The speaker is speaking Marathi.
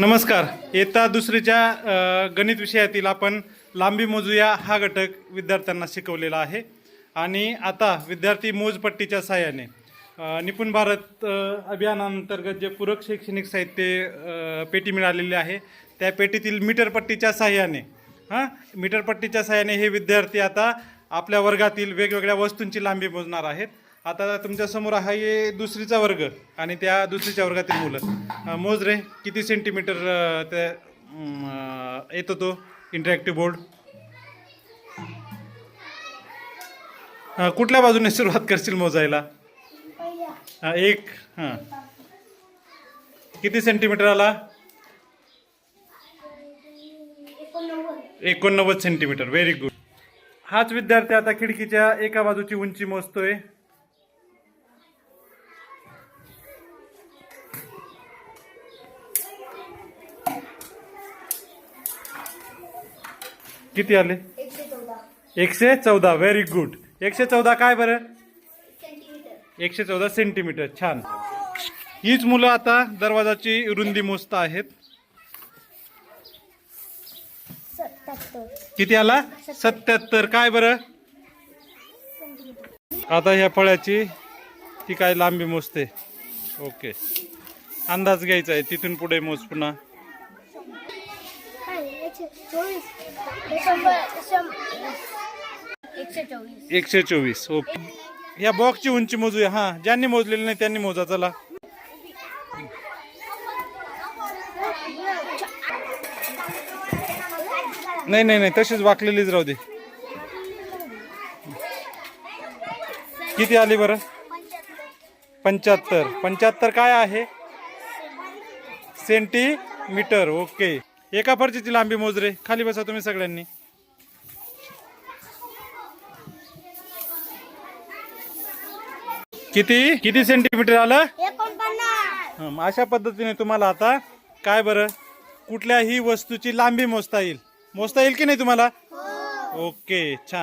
नमस्कार. येता दुसरीच्या गणित विषयातील आपण लांबी मोजूया हा घटक विद्यार्थ्यांना शिकवलेला आहे. आणि आता विद्यार्थी मोजपट्टीच्या सहाय्याने निपुण भारत अभियानांतर्गत जे पूरक शैक्षणिक साहित्य पेटी मिळालेली आहे त्या पेटीतील मीटरपट्टीच्या सहाय्याने हां मीटरपट्टीच्या सहाय्याने हे विद्यार्थी आता आपल्या वर्गातील वेगवेगळ्या वस्तूंची लांबी मोजणार आहेत. आता तुमच्यासमोर आहे दुसरीचा वर्ग आणि त्या दुसरीच्या वर्गातील मुलं. मोज रे किती सेंटीमीटर त्या ते येतो तो? इंटरॅक्टिव्ह बोर्ड कुठल्या बाजूने सुरुवात करशील मोजायला? हा, एक हां. किती सेंटीमीटर आला? एकोणनव्वद. सेंटीमीटर व्हेरी गुड हाच विद्यार्थी आता खिडकीच्या एका बाजूची उंची मोजतोय. किती आले? एकशे चौदा. व्हेरी गुड एकशे चौदा काय बरं? एकशे चौदा सेंटीमीटर छान. हीच मुलं आता दरवाजाची रुंदी मोजता आहेत. किती आला? सत्याहत्तर. काय बरं? आता ह्या फळ्याची ती काय लांबी मोजते? ओके अंदाज घ्यायचा आहे. तिथून पुढे मोज पुन्हा. एकशे चोवीस. एकशे चोवीस एकशे चोवीस ओके. ह्या बॉक्सची उंची मोजूया. हां ज्यांनी मोजलेली नाही त्यांनी मोजा चला. नाही नाही नाही तशीच वाकलेलीच राहू दे. किती आली बरं? पंच्याहत्तर. पंच्याहत्तर काय आहे? सेंटीमीटर. ओके. एका फरचीची लांबी मोजरे. खाली बसा तुम्ही सगळ्यांनी. किती? किती सेंटीमीटर आलं? हं, अशा पद्धतीने तुम्हाला आता काय बरं? कुठल्याही वस्तूची लांबी मोजता येईल. मोजता येईल की नाही तुम्हाला? ओके छान.